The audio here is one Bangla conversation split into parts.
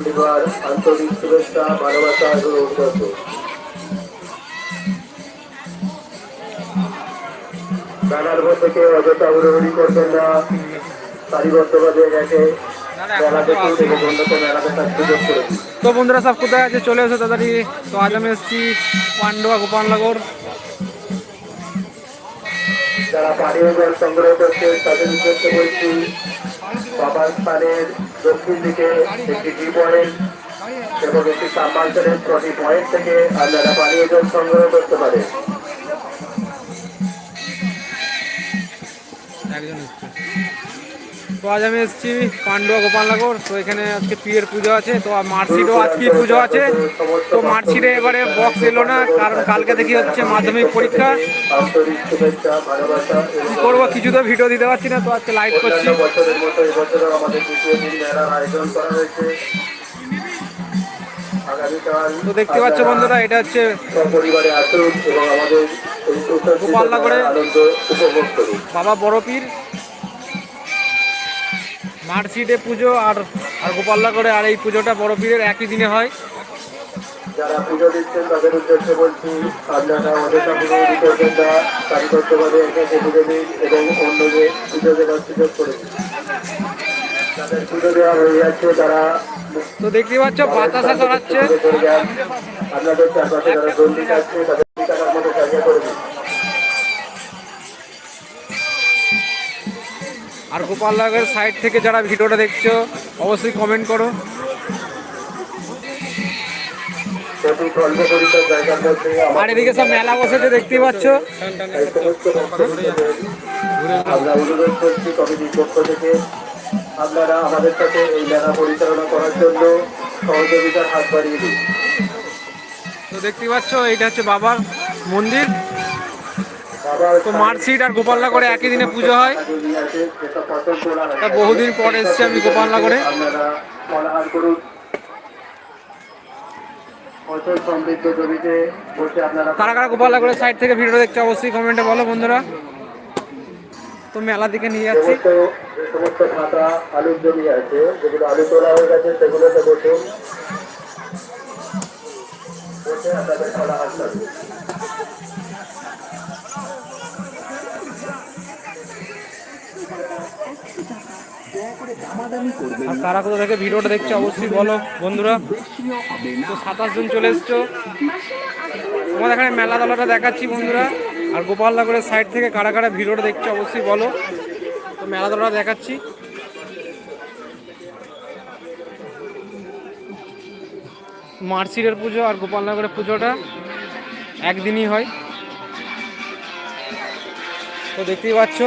পরিবার আন্তরিক শুভেচ্ছা ভালোবাসা এবং অভিনন্দন। নানার থেকে অযথা উড়োড়ি করবেন না। সারিবদ্ধভাবে দিন। তো বন্ধুরা সব কোথায় আছে? চলে এসো তাড়াতাড়ি। তো আজ আমি এসেছি পান্ডুয়া গোপালনগর। যারা পানীয় জল সংগ্রহ করছে তাদের উদ্দেশ্যে বলছি বাবার স্থানের দক্ষিণ দিকে একটি ডি পয়েন্ট এবং একটি সাম্বাঞ্চলের প্রতি পয়েন্ট থেকে আপনারা পানীয় জল সংগ্রহ করতে পারেন তো আজ আমি এসেছি পান্ডুয়া গোপালনগর তো এখানে আজকে পীরের পুজো আছে, তো মার্কশিটও আজকে পুজো আছে? তো মার্কশিটে এবারে বক্স এলো না, কারণ কালকে থেকে হচ্ছে মাধ্যমিক পরীক্ষা। করব, কিছু তো ভিডিও দিতে পারছি না, তো আজকে লাইভ করছি। তো দেখতে পাচ্ছ বন্ধুরা, এটা হচ্ছে গোপালনগরে বাবা বড় পীর। মার্কশিটে পুজো আর আর গোপাল্লা করে আর এই পুজোটা বড় পীরের একই দিনে হয়। যারা পুজো দিচ্ছেন তাদের উদ্দেশ্যে বলছি আপনারা অযথা পুজো করবেন না সারিবদ্ধভাবে একে পুজো দিন এবং অন্য যে পুজো দেওয়ার সুযোগ করে যাদের পুজো দেওয়া হয়ে যাচ্ছে তারা তো দেখতে পাচ্ছ বাতাসা ছড়াচ্ছে। আপনাদের চারপাশে যারা দণ্ডি থাকছে আর গোপালনগরের সাইড থেকে যারা ভিডিওটা দেখছ অবশ্যই কমেন্ট করো। আর এদিকে সব মেলা বসেছে দেখতেই পাচ্ছ। আমরা অনুরোধ করছি কমিটির পক্ষ থেকে আপনারা আমাদের সাথে এই মেলা পরিচালনা করার জন্য সহযোগিতার হাত বাড়িয়ে দিন। তো দেখতেই পাচ্ছ এটা হচ্ছে বাবার মন্দির। তো মার্কশিট আর গোপালনগরে একই দিনে পুজো হয়। বহুদিন পর এসেছি আমি গোপালনগরে। কারা কারা গোপালনগরের সাইড থেকে ভিডিও দেখছ অবশ্যই কমেন্টে বলো বন্ধুরা। তো মেলা দিকে নিয়ে যাচ্ছি। সমস্ত আলুর জমি আছে যেগুলো আলু তোলা হয়ে গেছে সেগুলোতে বসুন আর কারা কোথা থেকে ভিডিওটা দেখছ অবশ্যই বলো বন্ধুরা। তো সাতাশ জন চলে এসছো। তোমাদের এখানে মেলা দলাটা দেখাচ্ছি বন্ধুরা। আর গোপালনগরের সাইড থেকে কারা কারা ভিডিওটা দেখছ অবশ্যই বলো। তো মেলা দলাটা দেখাচ্ছি। মার্চিরের পুজো আর গোপালনগরের পুজোটা একদিনই হয়। তো দেখতেই পাচ্ছ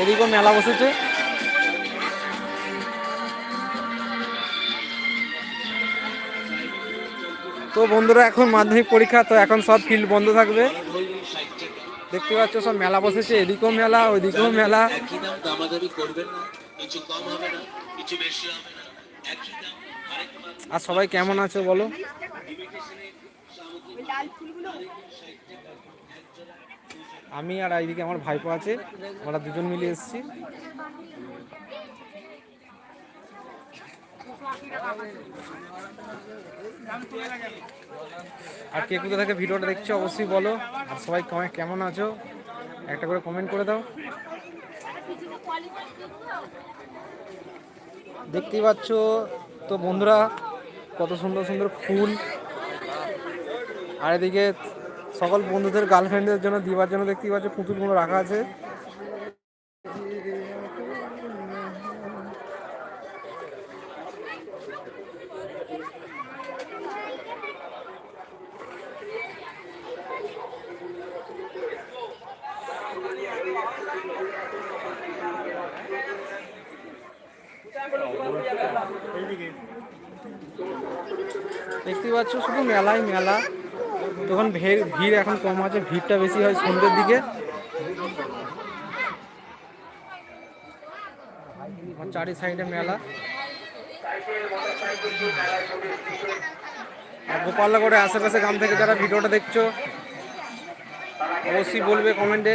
এদিকেও মেলা বসেছে। তো বন্ধুরা এখন মাধ্যমিক পরীক্ষা তো এখন সব ফিল্ড বন্ধ থাকবে। দেখতে পাচ্ছ সব মেলা বসেছে এদিকেও মেলা ওইদিকেও মেলা। আর সবাই কেমন আছো বলো? আমি আর এইদিকে আমার ভাইপো আছে আমরা দুজন মিলে এসেছি। আর কে কোথা থেকে ভিডিওটা দেখছ অবশ্যই বলো। আর সবাই কমে- কেমন আছো? একটা করে কমেন্ট করে দাও। দেখতেই পাচ্ছ তো বন্ধুরা, কত সুন্দর সুন্দর ফুল। আর এদিকে সকল বন্ধুদের গার্লফ্রেন্ডের জন্য, দিবার জন্য দেখতেই পাচ্ছ পুতুলগুলো রাখা আছে দেখতেই মেলাই মেলা। তখন ভিড় ভিড় এখন কম আছে, ভিড়টা বেশি হয় সন্ধ্যের দিকে। চারি সাইডে মেলা। গোপালনগরের আশেপাশে গ্রাম থেকে যারা ভিডিওটা দেখছ, অবশ্যই বলবে কমেন্টে।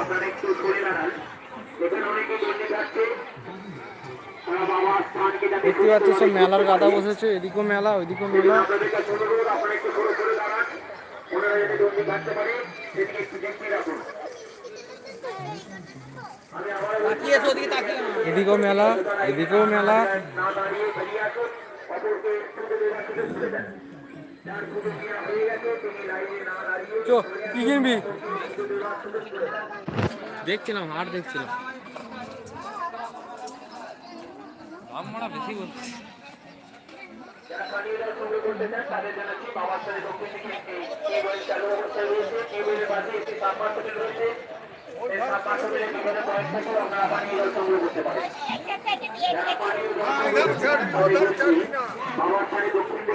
আপনারা একটু দেখতে পাচ্ছ সব মেলার গাদা বসেছে এদিকেও মেলা ওইদিকেও মেলা। এদিকেও মেলা এদিকেও মেলা। চো কি কিনবি? দেখছিলাম হাট দেখছিলাম। পানীয় জল সংগ্রহ করতে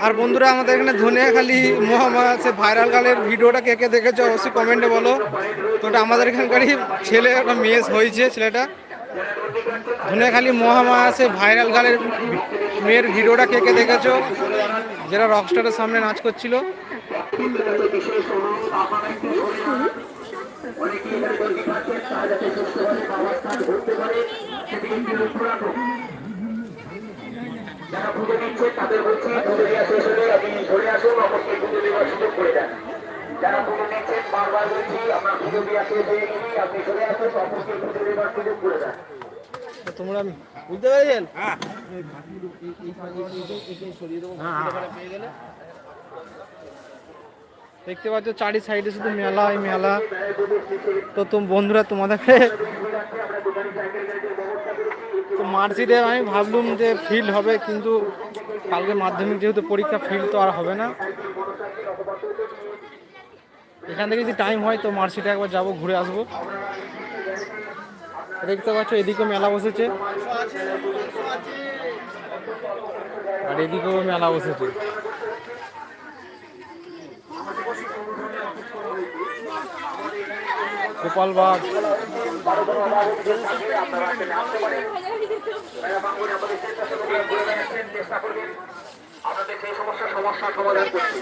আর বন্ধুরা, আমাদের এখানে ধনিয়াখালি মহামা সে ভাইরাল গালের ভিডিওটা কে কে দেখেছ অবশ্যই কমেন্টে বলো। তো ওটা আমাদের এখানকারই ছেলে, একটা মেয়ে হয়েছে ছেলেটা। ধনিয়াখালি মহামায়া সে ভাইরাল গালের মেয়ের ভিডিওটা কে কে দেখেছ? যারা রকস্টারের সামনে নাচ করছিল। অনেকেই এখানে দৈনিক আছেন তারা যাতে সুস্থভাবে বাবার স্থান পারে সেদিকে লক্ষ্য রাখুন যারা পুজো দিচ্ছে তাদের বলছি পুজো দেওয়া শেষ হলে আপনি সরে আসুন অপরকে পুজো দেওয়ার সুযোগ করে দেন যারা পুজো দিচ্ছেন বারবার বলছি পুজো দেওয়া শেষ হয়ে গেলে আপনি সরে আসুন অপরকে পুজো দেওয়ার সুযোগ করে দেন তোমরা বুঝতে পেরেছেন দেখতে পাচ্ছ চারি সাইডে শুধু মেলা এই মেলা। তো তুমি বন্ধুরা, তোমাদেরকে তো মার্কশিটে আমি ভাবলুম যে ফিল্ড হবে, কিন্তু কালকে মাধ্যমিক যেহেতু পরীক্ষা ফিল্ড তো আর হবে না। এখান থেকে যদি টাইম হয়, তো মার্কশিটে একবার যাব, ঘুরে আসব। দেখতে পাচ্ছ, এদিকে মেলা বসেছে। আর এদিকেও মেলা বসেছে। গোপালবাগ। আপনাদের সেই সমস্যা সমস্যার সমাধান করছি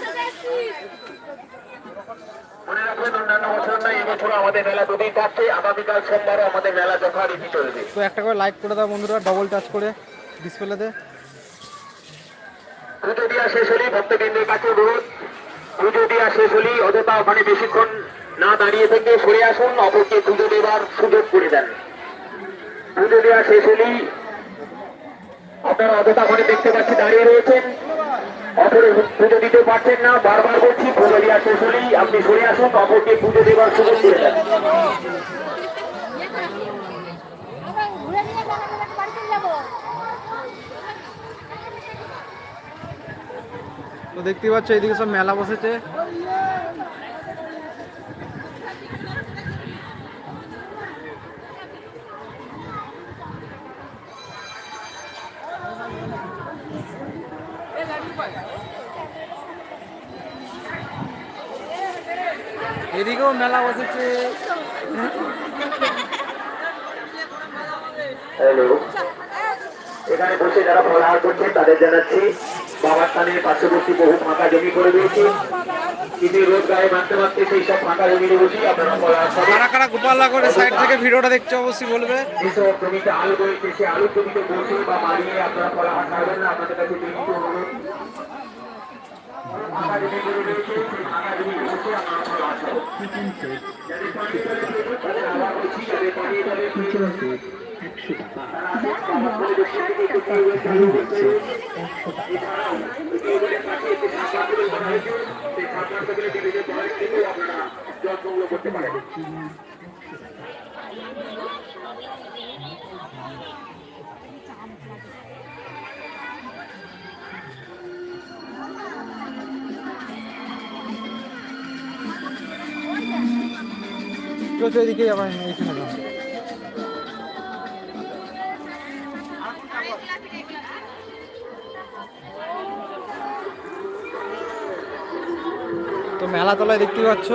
মনে রাখবেন অন্যান্য বছর নয় এবছর আমাদের মেলা দুদিন থাকছে আগামীকাল সোমবারও আমাদের মেলা যথারীতি চলবে। তো একটা করে লাইক করে দাও বন্ধুরা ডবল টাচ করে ডিসপ্লেতে পুজো দেওয়া শেষ হলেই ভক্তবৃন্দের কাছে অনুরোধ। পুজো দেওয়া শেষ হলেই অযথা ওখানে বেশিক্ষণ না দাঁড়িয়ে থেকে সরে আসুন, অপরকে পুজো দেওয়ার সুযোগ করে দেন। পুজো দেওয়া শেষ হলেই আপনারা অযথা ওখানে দেখতে পাচ্ছি দাঁড়িয়ে রয়েছেন। অপরে পুজো দিতে পারছেন না, বারবার বলছি পুজো দেওয়া শেষ হলেই আপনি সরে আসুন, অপরকে পুজো দেওয়ার সুযোগ করে দেন। তো দেখতে পাচ্ছ, এদিকে সব মেলা বসেছে। এদিকেও মেলা বসেছে। হ্যালো। এখানে বসে যারা ফলাহার করছেন তাদের জানাচ্ছি বাবার স্থানের পার্শ্ববর্তী বহু ফাঁকা জমি করে দিয়েছে। কিন্তু রোদ গায়ে মানতে মানতে সেই সব ফাঁকা জমিতে বসেই আপনারা কারা কারা গোপাল্লা করে সাইড থেকে ভিডিওটা দেখছ অবশ্যই বলবে। যেসব জমিতে আলু রয়েছে সে আলু জমিতে বসে বা মারিয়ে আপনারা ফলাহার খাবেন না। আপনাদের কাছে বিনীত অনুরোধ। জমিতে বসে আপনারা ফলাহার খাবেন চো চো এদিকে যাবার এইখানে যাও। তো মেলা তলায় দেখতে পাচ্ছ।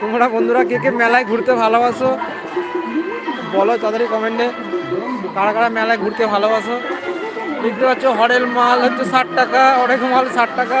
তোমরা বন্ধুরা কে কে মেলায় ঘুরতে ভালোবাসো, বলো তাড়াতাড়ি কমেন্টে। কারা কারা মেলায় ঘুরতে ভালোবাসো। দেখতে পাচ্ছ, হরেল মাল হচ্ছে ষাট টাকা অনেক মাল ষাট টাকা।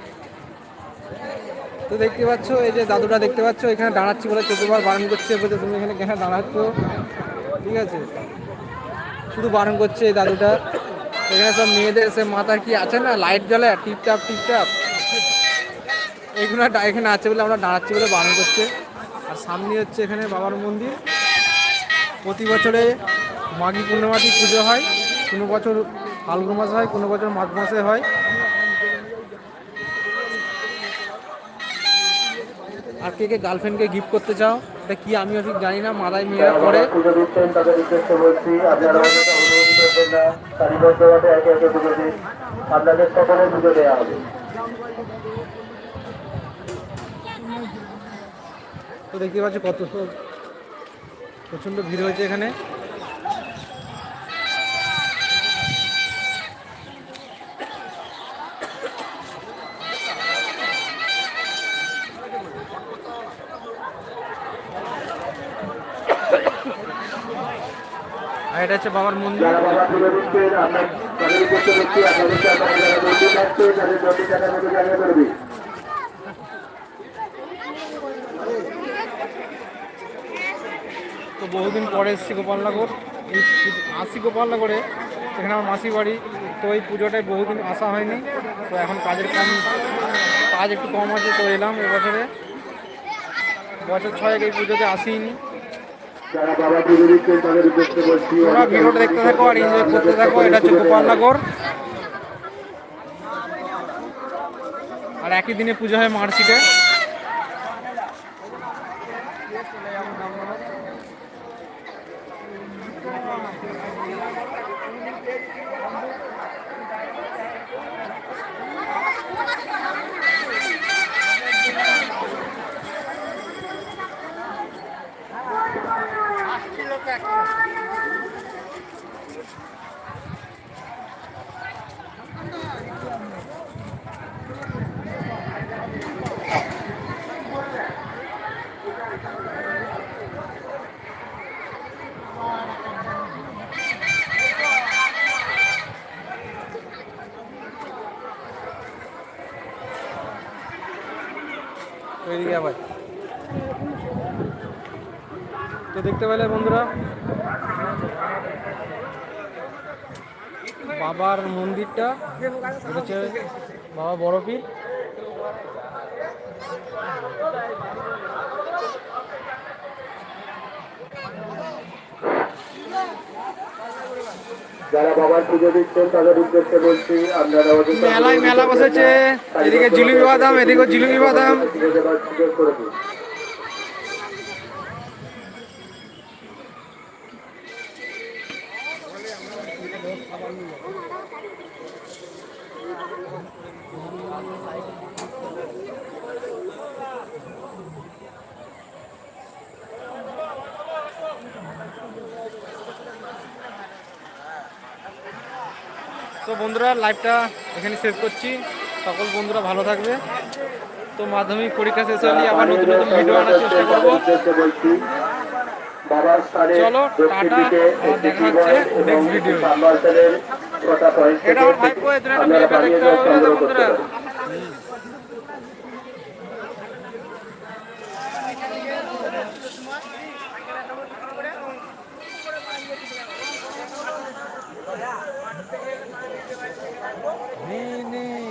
তো দেখতে পাচ্ছ, এই যে দাদুটা দেখতে পাচ্ছ, এখানে দাঁড়াচ্ছি বলে চতুর্বার বারণ করছে বলছে তুমি এখানে কেন দাঁড়াচ্ছ? ঠিক আছে? শুধু বারণ করছে এই দাদুটা। এখানে সব মেয়েদের, সে মাথার কি আছে না? লাইট জ্বলে, টিপটাপ টিপটাপ। এইগুলো এখানে আছে বলে আমরা দাঁড়াচ্ছি বলে বারণ করছে। আর সামনে হচ্ছে এখানে বাবার মন্দির। প্রতি বছরে মাঘী পূর্ণিমাটি পুজো হয়। কোনো বছর ফাল্গুন মাসে হয়, কোনো বছর মাঘ মাসে হয়। আর কে কে গার্লফ্রেন্ডকে গিফট করতে চাও এটা কি আমিও ঠিক জানি না মাথায় মেয়েরা দিন। আপনাদের পুজো দেওয়া হবে। তো দেখতে পাচ্ছি কত প্রচণ্ড ভিড় হয়েছে এখানে আর এটা হচ্ছে বাবার মন্দির যারা বাবা পুজো দিচ্ছেন আপনার তাদের উদ্দেশ্যে বলছি আপনাদেরকে আপনারা যারা মন্দির থাকছে তাদের মন্দির টাকার মতো জায়গা করে দিন তো বহুদিন পরে এসেছি গোপালনগর। এই আসি গোপালনগরে, এখানে আমার মাসির বাড়ি। তো এই পুজোটায় বহুদিন আসা হয়নি। তো এখন কাজের কম, কাজ একটু কম আছে, তো এলাম এবছরে। বছর ছয়েক এই পুজোতে আসিনি যারা বাবা পুজো দিচ্ছেন তাদের উদ্দেশ্যে বলছি ভিডিওটা দেখতে থাকো আর এনজয় করতে থাকো এটা হচ্ছে গোপালনগর আর একই দিনে পুজো হয় মার্কশিটে তো এদিকে আবার তো দেখতে পেলে বন্ধুরা। বাবার মন্দিরটা হচ্ছে বাবা বড় পীর যারা বাবার পুজো দিচ্ছেন তাদের উদ্দেশ্যে বলছি আপনারা মেলায় মেলা বসেছে। এদিকে জিলিপি বাদাম এদিকে জিলিপি বাদাম। তো বন্ধুরা লাইভটা এখানে শেষ করছি। সকল বন্ধুরা ভালো থাকবে। তো মাধ্যমিক পরীক্ষা শেষ হলে আবার নতুন নতুন ভিডিও আনার চেষ্টা করব। চলো, টাটা, দেখা হচ্ছে নেক্সট পয়েন্ট এটা আমার ভাইপো এদের একটা মেয়ে দেখতে হবে বন্ধুরা।